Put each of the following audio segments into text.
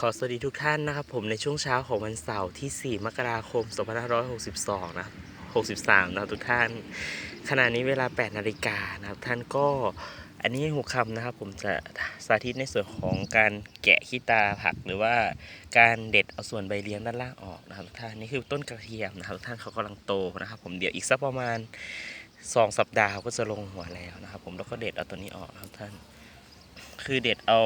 ขอสวัสดีทุกท่านนะครับผมในช่วงเช้าของวันเสาร์ที่ 4 มกราคม 2562 นะ63 นะทุกท่าน ขณะนี้เวลา 8 นาฬิกานะครับท่านก็อันนี้หัวคำนะครับผมจะสาธิตในส่วนของการแกะขี้ตาผักหรือว่าการเด็ดเอาส่วนใบเลี้ยงด้านล่างออกนะครับท่านนี่คือต้นกระเทียมนะครับท่านเขากำลังโตนะครับ ผมเดี๋ยวอีกสักประมาณ 2 สัปดาห์เขาก็จะลงหัวแล้วนะครับ ผมแล้วก็เด็ดเอาตัวนี้ออกนะครับท่าน คือเด็ดเอา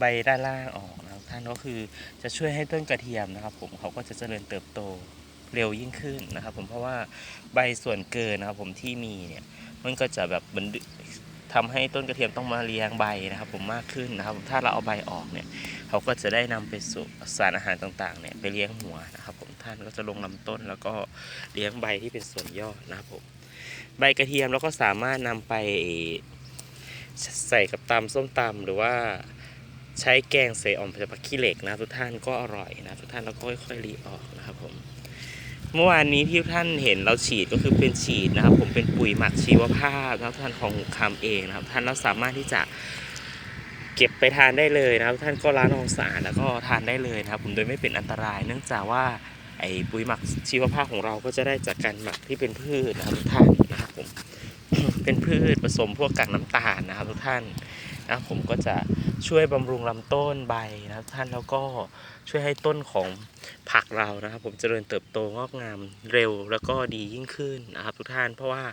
ใบด้านล่างออกนะครับท่านก็คือจะช่วยให้ต้นกระเทียมนะครับ ผมเขาก็จะเจริญเติบโตเร็วยิ่งขึ้นนะครับ ผมเพราะว่าใบส่วนเกินนะครับ ผมที่มีเนี่ยมันก็จะแบบมันทำให้ต้นกระเทียมต้องมาเลี้ยงใบนะครับ ผมมากขึ้นนะครับ ถ้าเราเอาใบออกเนี่ยเขาก็จะได้นำไปสู่สารอาหารต่างๆเนี่ยไปเลี้ยงหัวนะครับ ผมท่านก็จะลงลำต้นแล้วก็เลี้ยงใบที่เป็นส่วนยอดนะครับผมใบกระเทียมเราก็สามารถนำไปใส่กับตำส้มตำหรือว่า ใช้แกงใส่อ่อมผักขี้เหล็กนะทุกท่านก็อร่อยนะทุกท่านแล้วก็ค่อยๆรีออกนะครับผมเมื่อวานนี้ที่ท่านเห็นเราฉีดก็คือเป็นฉีดนะครับ ผมเป็นปุ๋ยหมักชีวภาพนะครับท่านของหุคำเองนะครับ ท่านเราสามารถที่จะเก็บไปทานได้เลยนะครับ ท่านก็ล้างความสะอาดแล้วก็ทานได้เลยนะครับ ผมโดยไม่เป็นอันตราย เนื่องจากว่าไอ้ปุ๋ยหมักชีวภาพของเราก็จะได้จากการหมักที่เป็นพืชนะครับทุกท่านนะครับผมเป็นพืชผสมพวกกากน้ำตาลนะครับทุกท่าน นะผมก็จะช่วยบำรุงลำต้นใบนะท่านแล้วก็ช่วยให้ต้นของผักเรานะครับ ผมเจริญเติบโตงอกงามเร็วแล้วก็ดียิ่งขึ้นนะครับ ทุกท่านเพราะว่า